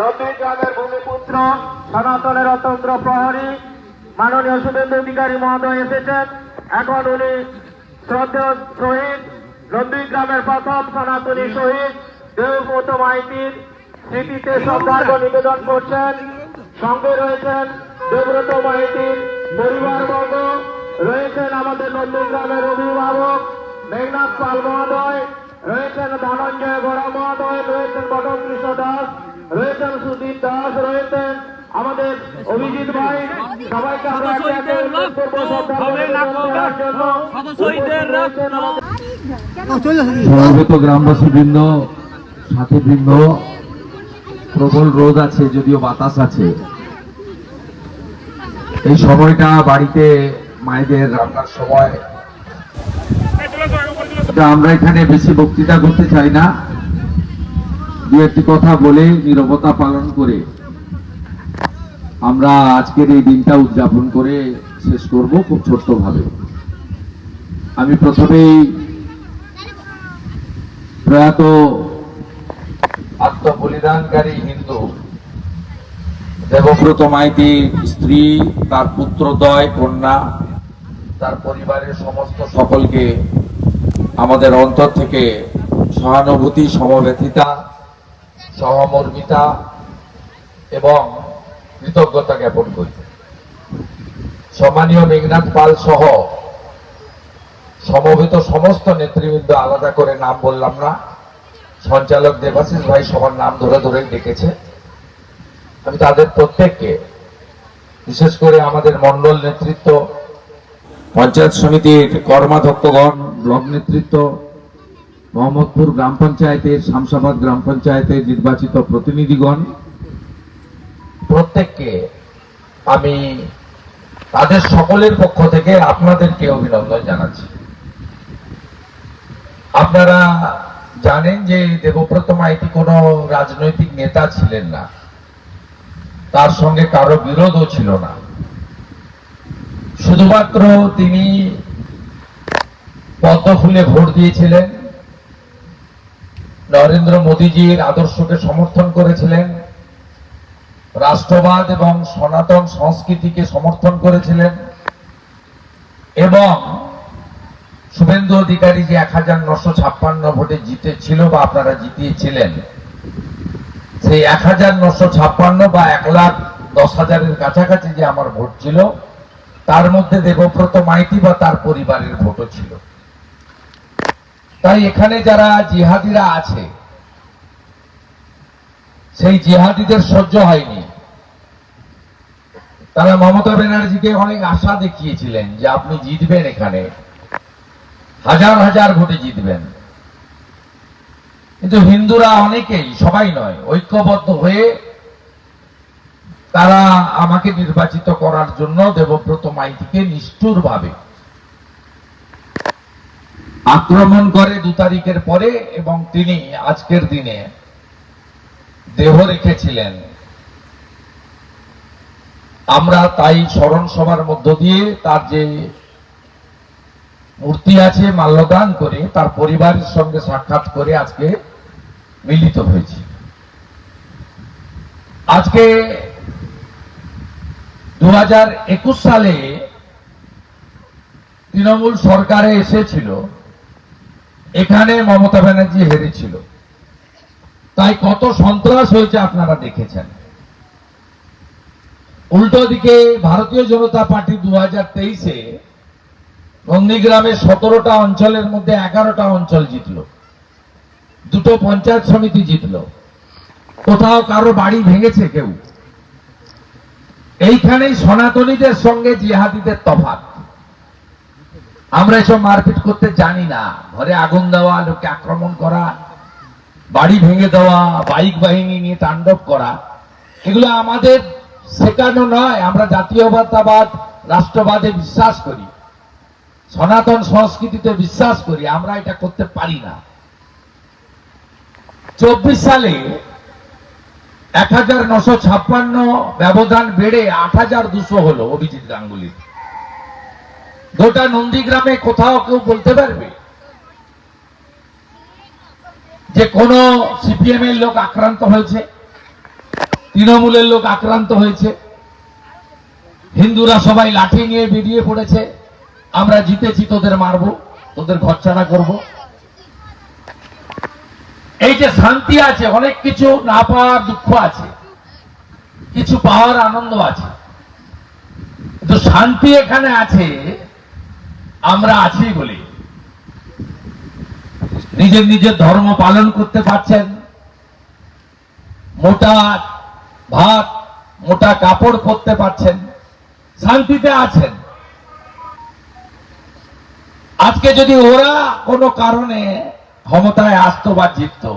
নন্দীগ্রামের ভূমিপুত্র, সনাতনের অতন্ত্র প্রহরী, মাননীয় শুভেন্দু অধিকারী মহোদয় এসেছেন। এখন উনি শ্রদ্ধেয় শহীদ নন্দীগ্রামের প্রথম সনাতনী শহীদ, দেবব্রত মাইতির স্মৃতিতে শ্রদ্ধার্ঘ নিবেদন করছেন। সঙ্গে রয়েছেন দেবব্রত মাইতির পরিবারবর্গ, রয়েছেন আমাদের নন্দীগ্রামের অভিভাবক মেঘনাথ পাল মহোদয়, রয়েছেন ধনঞ্জয় গোড়া মহোদয়, রয়েছেন বটম কৃষ্ণ দাস রয়েছেন সুদীপ দাস রয়েছেন আমাদের অভিজিৎ ভাই। সবাইকে আমরা গ্রামবাসী বৃন্দ সাথী বৃন্দ প্রবল রোদ আছে যদিও বাতাস আছে। এই সময়টা বাড়িতে মায়েদের রান্নার সময়। তা আমরা এখানে বেশি বক্তৃতা করতে চাই না। দু একটি কথা বলে নিরবতা পালন করে আমরা আজকের এই দিনটা উদযাপন করে শেষ করব খুব ছোট্ট ভাবে আমি প্রথমেই প্রয়াত আত্মবলিদানকারী হিন্দু দেবব্রত মাইতি স্ত্রী, তার পুত্রদয় কন্যা, তার পরিবারের সমস্ত সকলকে আমাদের অন্তর থেকে সহানুভূতি সমব্যথিতা সহমর্মিতা এবং কৃতজ্ঞতা জ্ঞাপন করি। সম্মানীয় মেঘনাথ পাল সহ সমবেত সমস্ত নেতৃবৃন্দ আলাদা করে নাম বললাম না। সঞ্চালক দেবাশিস ভাই সবার নাম ধরে ধরে ডেকেছে। আমি তাদের প্রত্যেককে, বিশেষ করে আমাদের মন্ডল নেতৃত্ব, পঞ্চায়েত সমিতির কর্মাধ্যক্ষগণ, ব্লক নেতৃত্ব মোহাম্মদপুর গ্রাম পঞ্চায়েতের শামসাবাদ গ্রাম পঞ্চায়েতের নির্বাচিত প্রতিনিধিগণ, প্রত্যেককে আমি তাদের সকলের পক্ষ থেকে আপনাদেরকে অভিনন্দন জানাচ্ছি। আপনারা জানেন যে দেবব্রত মাইতি কোনো রাজনৈতিক নেতা ছিলেন না। তার সঙ্গে কারও বিরোধও ছিল না। শুধুমাত্র তিনি পদ্ম ফুলে ভোট দিয়েছিলেন। নরেন্দ্র মোদীজির আদর্শকে সমর্থন করেছিলেন, রাষ্ট্রবাদ এবং সনাতন সংস্কৃতিকে সমর্থন করেছিলেন, এবং শুভেন্দু অধিকারী যে এক হাজার নশো ছাপ্পান্ন ভোটে জিতেছিল বা আপনারা জিতিয়েছিলেন, সেই এক হাজার নশো ছাপ্পান্ন বা এক লাখ দশ হাজারের কাছাকাছি যে আমার ভোট ছিল, তার মধ্যে দেবব্রত মাইতি বা তার পরিবারের ভোটও ছিল। তাই এখানে যারা জিহাদিরা আছে, সেই জিহাদিদের সহ্য হয়নি। তারা মমতা ব্যানার্জিকে অনেক আশা দেখিয়েছিলেন যে আপনি জিতবেন এখানে। হাজার হাজার ভোটে জিতবেন। কিন্তু হিন্দুরা অনেকেই, সবাই নয়, ঐক্যবদ্ধ হয়ে তারা আমাকে নির্বাচিত করার জন্য দেবব্রত মাইতিকে নিষ্ঠুর ভাবে আক্রমণ করে দু তারিখের পরে এবং তিনি আজকের দিনে দেহ রেখেছিলেন। আমরা তাই স্মরণ সভার মধ্য দিয়ে তার যে মূর্তি আছে মাল্যদান করে তার পরিবারের সঙ্গে সাক্ষাৎ করে আজকে মিলিত হয়েছি। আজকে দু হাজার একুশ সালে তৃণমূল সরকারে এসেছিল। এখানে মমতা ব্যানার্জি হেরেছিল তাই কত সন্ত্রাস হয়েছে আপনারা দেখেছেন। উল্টো দিকে ভারতীয় জনতা পার্টি দু হাজার তেইশে নন্দীগ্রামের সতেরোটা অঞ্চলের মধ্যে এগারোটা অঞ্চল জিতল। দুটো পঞ্চায়েত সমিতি জিতল। কোথাও কারও বাড়ি ভেঙেছে কেউ। এইখানেই সনাতনীদের সঙ্গে জিহাদিদের তফাৎ। আমরা এসব মারপিট করতে জানি না। ঘরে আগুন দেওয়া, লোককে আক্রমণ করা, বাড়ি ভেঙে দেওয়া, বাইক বাহিনী নিয়ে তাণ্ডব করা, এগুলো আমাদের শেখানো নয়। আমরা জাতীয়তাবাদ, রাষ্ট্রবাদে বিশ্বাস করি। সনাতন সংস্কৃতিতে বিশ্বাস করি, আমরা এটা করতে পারি না। চব্বিশ সালে এক হাজার নশো ছাপ্পান্ন ব্যবধান বেড়ে আট হাজার দুশো হলো অভিজিৎ গাঙ্গুলির। গোটা নন্দীগ্রামে কোথাও কেউ বলতে পারবে? যে কোন সিপিএম এর লোক আক্রান্ত হয়েছে, তৃণমূলের লোক আক্রান্ত হয়েছে, হিন্দুরা সবাই লাঠি নিয়ে বেরিয়ে পড়েছে, আমরা জিতেছি, তোদের মারবো, তোদের ঘরছাড়া করব। এই যে শান্তি আছে, অনেক কিছু না পাওয়ার দুঃখ আছে, কিছু পাওয়ার আনন্দ আছে। তো শান্তি এখানে আছে আমরা আছি বলি। নিজের নিজের ধর্ম পালন করতে পারছেন। মোটা ভাত, মোটা কাপড় পরতে পারছেন। শান্তিতে আছেন। আজকে যদি ওরা কোনো কারণে ক্ষমতায় আসতো বা জিতত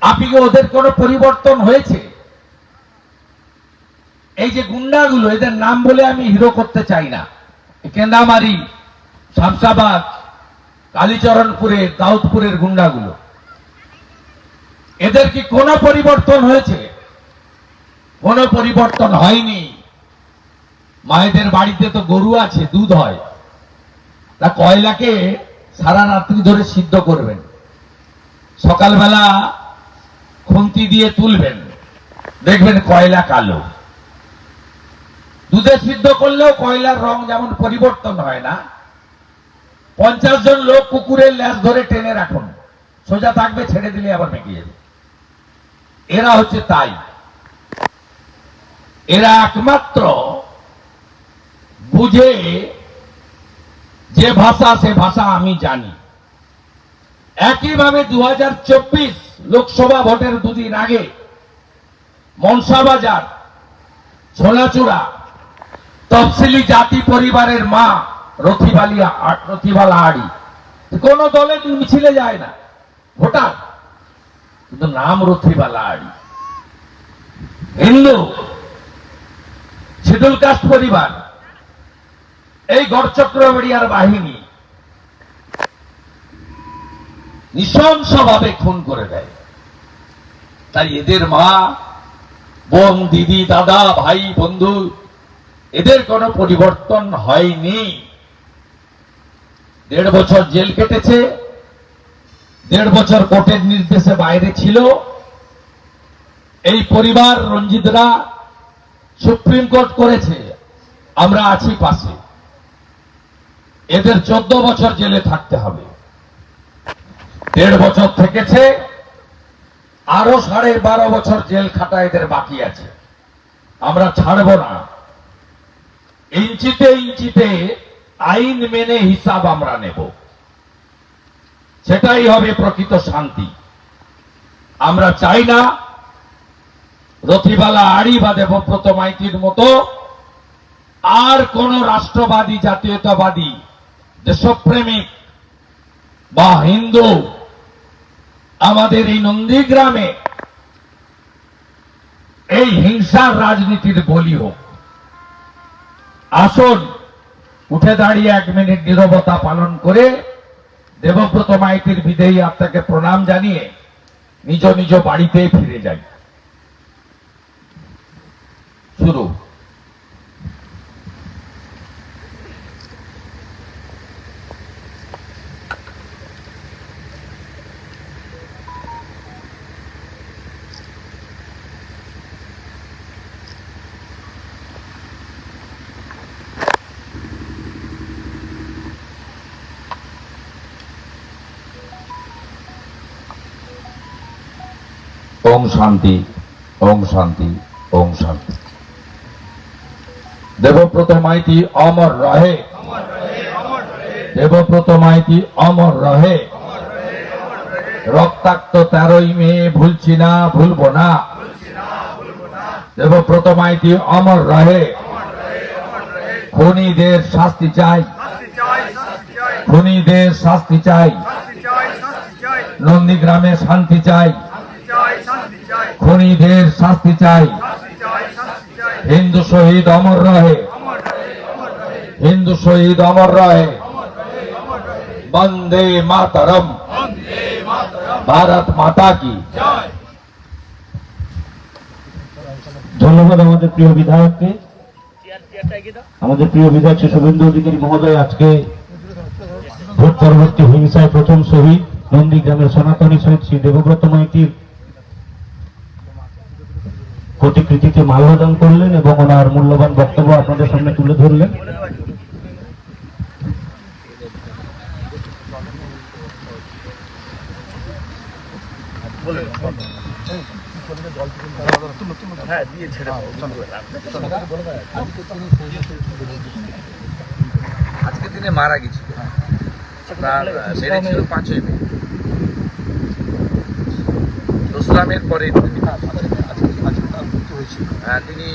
আপনি ওদের কোনো পরিবর্তন হয়েছে? এই যে গুন্ডাগুলো, এদের নাম বলে আমি হিরো করতে চাই না। কেন্দামারি শামসাবাদ কালীচরণপুরের দাউদপুরের গুন্ডাগুলো। এদের কি কোনো পরিবর্তন হয়েছে? কোনো পরিবর্তন হয়নি। মায়েদের বাড়িতে তো গরু আছে, দুধ হয়। তা কয়লাকে সারা রাত্রি ধরে সিদ্ধ করবেন? সকালবেলা খুন্তি দিয়ে তুলবেন। দেখবেন কয়লা কালো। দুধে সিদ্ধ করলেও কয়লার রং যেমন পরিবর্তন হয় না, পঞ্চাশ জন লোক কুকুরের ল্যাস ধরে টেনে রাখুন। সোজা থাকবে, ছেড়ে দিলে আবার মেকে যাবে। এরা হচ্ছে তাই। এরা একমাত্র বুঝে যে ভাষা, সে ভাষা আমি জানি। একইভাবে দু হাজার চব্বিশ লোকসভা ভোটের দুদিন আগে মনসাবাজার ছোলাচূড়া তফসিলি জাতি পরিবারের মা রথিবালিয়া রথিবালা আড়ি। কোন দলে মিছিলে যায় না, ভোটার। কিন্তু নাম রথিবালা আড়ি। হিন্দু শিডুল কাস্ট পরিবার, এই গড়চক্রবাড়িয়ার বাহিনী নৃশংসভাবে খুন করে দেয়। তাই এদের মা, বোন, দিদি, দাদা, ভাই, বন্ধু এদের কোনো পরিবর্তন হয়নি। দেড় বছর জেল কেটেছে, দেড় বছর কোর্টের নির্দেশে বাইরে ছিল। এই পরিবার রঞ্জিতরা সুপ্রিম কোর্ট করেছে, আমরা আছি পাশে। এদের চোদ্দ বছর জেলে থাকতে হবে। দেড় বছর থেকেছে, আরও সাড়ে বারো বছর জেল খাটা এদের বাকি আছে। আমরা ছাড়ব না। ইঞ্চিতে ইঞ্চিতে আইন মেনে হিসাব আমরা নেব। সেটাই হবে প্রকৃত শান্তি। আমরা চাই না রথিবালা আড়ি বা দেবব্রত মাইতির মতো আর কোন রাষ্ট্রবাদী, জাতীয়তাবাদী, দেশপ্রেমিক বা হিন্দু আমাদের এই নন্দীগ্রামে এই হিংসার রাজনীতির বলি হোক। আসুন, উঠে দাঁড়িয়ে এক মিনিট নিরবতা পালন করে দেবব্রত মাইতির বিদেহী আত্মাকে প্রণাম জানিয়ে নিজ নিজ বাড়িতে ফিরে যাই। শুরু। ওম শান্তি ওম শান্তি ওম শান্তি। দেবব্রত মাইতি অমর রহে। দেবব্রত মাইতি অমর রহে। রক্তাক্ত তেরোই মে ভুলছি না, ভুলবো না। দেবব্রত মাইতি অমর রহে। খুনিদের শাস্তি চাই। খুনিদের শাস্তি চাই। নন্দীগ্রামে শান্তি চাই। খুনিদের শাস্তি চাই। হিন্দু শহীদ অমর রহে। হিন্দু শহীদ অমর রহে। বন্দে মাতরম। ভারত মাতা কি ধন্যবাদ আমাদের প্রিয় বিধায়ককে। আমাদের প্রিয় বিধায়ক শ্রী শুভেন্দু অধিকারী মহোদয় আজকে ভোট পরবর্তী হিংসায় প্রথম শহীদ, নন্দীগ্রামের সনাতনী শহীদ শ্রী দেবব্রত মাইতির প্রতিকৃতিতে মাল্যদান করলেন এবং ওনার মূল্যবান বক্তব্য আপনাদের সামনে তুলে ধরলেন। আজকে দিনে মারা গেছিল তার মেরেছিল পাঁচই মে। রোসলামের পরে তিনি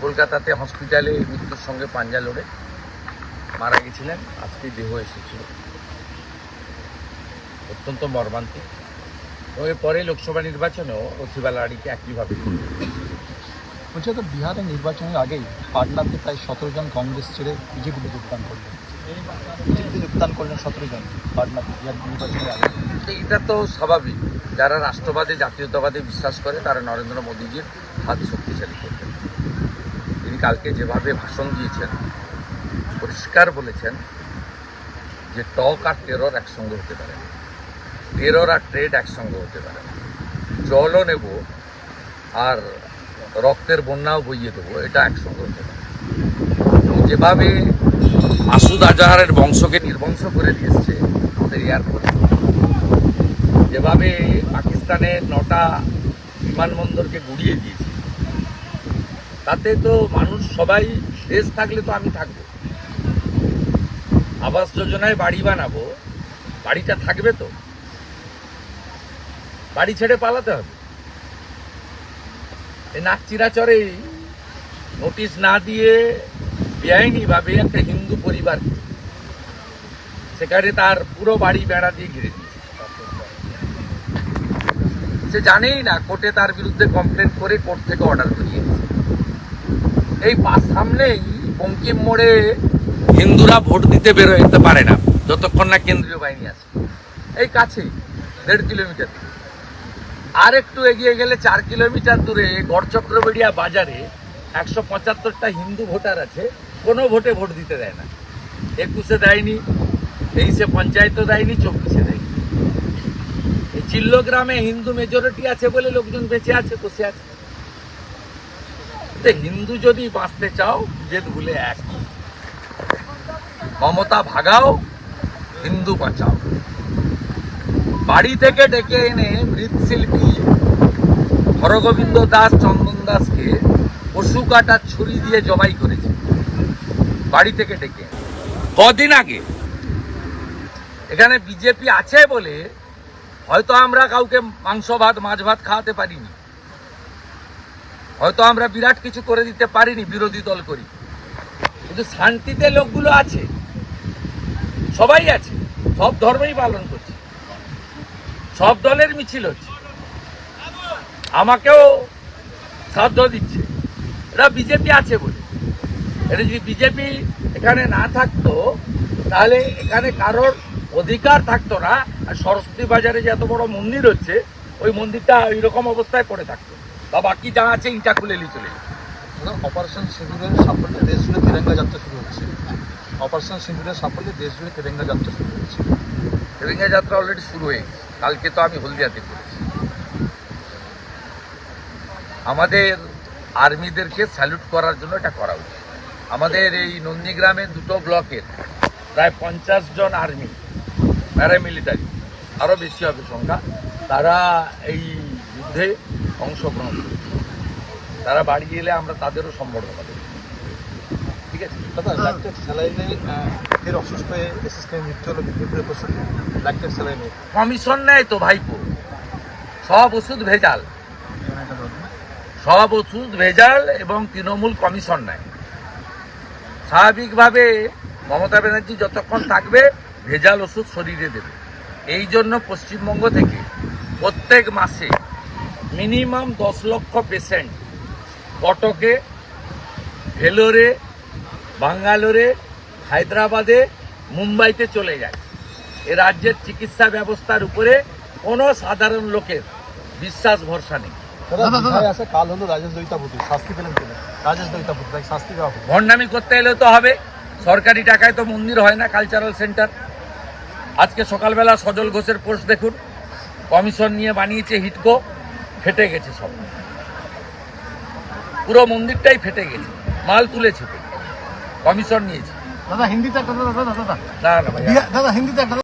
কলকাতাতে হসপিটালে মৃত্যুর সঙ্গে পাঞ্জা লড়ে মারা গেছিলেন আজকে দেহ এসেছিল অত্যন্ত মর্মান্তিক এবং এরপরে লোকসভা নির্বাচনেও রথিবা আড়িকে একইভাবে। বলছি, তো বিহারে নির্বাচনের আগেই পাটনাতে প্রায় সতেরো জন কংগ্রেস ছেড়ে বিজেপিতে যোগদান করলেন। বিজেপিতে যোগদান করলেন সতেরো জন পাটনাতে বিহার নির্বাচনের আগে এটা তো স্বাভাবিক। যারা রাষ্ট্রবাদে, জাতীয়তাবাদে বিশ্বাস করে, তারা নরেন্দ্র মোদীজির হাত শক্তিশালী করবেন। তিনি কালকে যেভাবে ভাষণ দিয়েছেন, পরিষ্কার বলেছেন যে টক আর টেরর একসঙ্গে হতে পারে টেরর আর ট্রেড একসঙ্গে হতে পারে জলও নেব আর রক্তের বন্যাও বইয়ে দেবো, এটা একসঙ্গে হতে পারে যেভাবে মাসুদ আজাহারের বংশকে নির্বংশ করে দিয়েছে আমাদের এয়ারপোর্ট, যেভাবে পাকিস্তানের নটা বিমানবন্দরকে গুড়িয়ে দিয়েছে, তাতে তো মানুষ সবাই দেশ থাকলে তো আমি থাকব। আবাস যোজনায় বাড়ি বানাবো, বাড়িটা থাকবে তো? বাড়ি ছেড়ে পালাতে হবে। এই নাকচিরাচরে নোটিশ না দিয়ে বেআইনিভাবে একটা হিন্দু পরিবার সেখানে তার পুরো বাড়ি বেড়া দিয়ে ঘিরে দিয়েছে। সে জানেই না, কোর্টে তার বিরুদ্ধে কমপ্লেন করে কোর্ট থেকে অর্ডার করিয়ে। এই পাশ সামনেই বঙ্কিম মোড়ে হিন্দুরা ভোট দিতে বেরোতে পারে না, যতক্ষণ না কেন্দ্রীয় বাহিনী আছে এই কাছেই, দেড় কিলোমিটার আর একটু এগিয়ে গেলে চার কিলোমিটার দূরে গড়চক্রবেড়িয়া বাজারে একশো পঁচাত্তরটা হিন্দু ভোটার আছে, কোনো ভোটে ভোট দিতে দেয় না। একুশে দেয়নি, তেইশে পঞ্চায়েতও দেয়নি, চব্বিশে দেয়নি। এই চিল্ল গ্রামে হিন্দু মেজরিটি আছে বলে লোকজন বেঁচে আছে, বসে আছে। হিন্দু যদি বাঁচতে চাও, যে ভুলে এক। মমতা ভাগাও, হিন্দু বাঁচাও। বাড়ি থেকে ডেকে এনে মৃৎশিল্পী হরগোবিন্দ দাস চন্দন দাসকে পশু কাটার ছুরি দিয়ে জবাই করেছে। বাড়ি থেকে ডেকে কদিন আগে? এখানে বিজেপি আছে বলে হয়তো আমরা কাউকে মাংস ভাত মাছ ভাত খাওয়াতে পারিনি। হয়তো আমরা বিরাট কিছু করে দিতে পারিনি বিরোধী দল করি। কিন্তু শান্তিতে লোকগুলো আছে। সবাই আছে সব ধর্মই পালন করছে। সব দলের মিছিল হচ্ছে। আমাকেও শ্রাদ্ধ দিচ্ছে। এরা বিজেপি আছে বলে। এটা যদি বিজেপি এখানে না থাকতো তাহলে এখানে কারোর অধিকার থাকতো না। আর সরস্বতী বাজারে যে এত বড় মন্দির হচ্ছে ওই মন্দিরটা ওই রকম অবস্থায় পড়ে থাকতো। বা বাকি যা আছে ইটা খুলে নিয়ে চলে। অপারেশন সিঁদুরের সাফল্যে দেশ জুড়ে তিরঙ্গা যাত্রা শুরু হচ্ছে। অপারেশন সিঁদুরের সাফল্যে দেশ জুড়ে তিরঙ্গা যাত্রা শুরু হচ্ছে। তেলেঙ্গা যাত্রা অলরেডি শুরু হয়ে গেছে। কালকে তো আমি হলদিয়াতে করেছি আমাদের আর্মিদেরকে স্যালুট করার জন্য এটা করা উচিত। আমাদের এই নন্দীগ্রামের দুটো ব্লকের প্রায় পঞ্চাশ জন আর্মি প্যারামিলিটারি আরও বেশি হবে সংখ্যা, তারা এই যুদ্ধে অংশগ্রহণ করেছে। তারা বাড়ি এলে আমরা তাদেরও সম্বর্ধনা দেব। ঠিক আছে? ফের অসুস্থ হয়ে এসএসকে মৃত্যু হলো বিপ্লবের প্রসূতি ল্যাকটেড স্যালাইনে কমিশন নেয় তো ভাইপো। সব ওষুধ ভেজাল। সব ওষুধ ভেজাল এবং তৃণমূল কমিশন নেয় স্বাভাবিকভাবে মমতা ব্যানার্জি যতক্ষণ থাকবে, ভেজাল ওষুধ শরীরে দেবে। এই জন্য পশ্চিমবঙ্গ থেকে প্রত্যেক মাসে মিনিমাম দশ লক্ষ পেশেন্ট কটকে, ভেলোরে, বাঙ্গালোরে হায়দ্রাবাদে মুম্বাইতে চলে যায়। এ রাজ্যের চিকিৎসা ব্যবস্থার উপরে কোনো সাধারণ লোকের বিশ্বাস ভরসা নেই। কাল হলো রাজেশ দৈতাপতি শাস্তি পেলেন রাজেশ দৈতাপতি তাই শাস্তি দেওয়া ভণ্ডামি করতে এলে তো হবে। সরকারি টাকায় তো মন্দির হয় না কালচারাল সেন্টার আজকে সকালবেলা সজল ঘোষের পোস্ট দেখুন। কমিশন নিয়ে বানিয়েছে হিটকো ফেটে গেছে সব। পুরো মন্দিরটাই ফেটে গেছে। মাল তুলেছে। কমিশন নিয়েছে। দাদা হিন্দিতে একটা দাদা দাদা দাদা না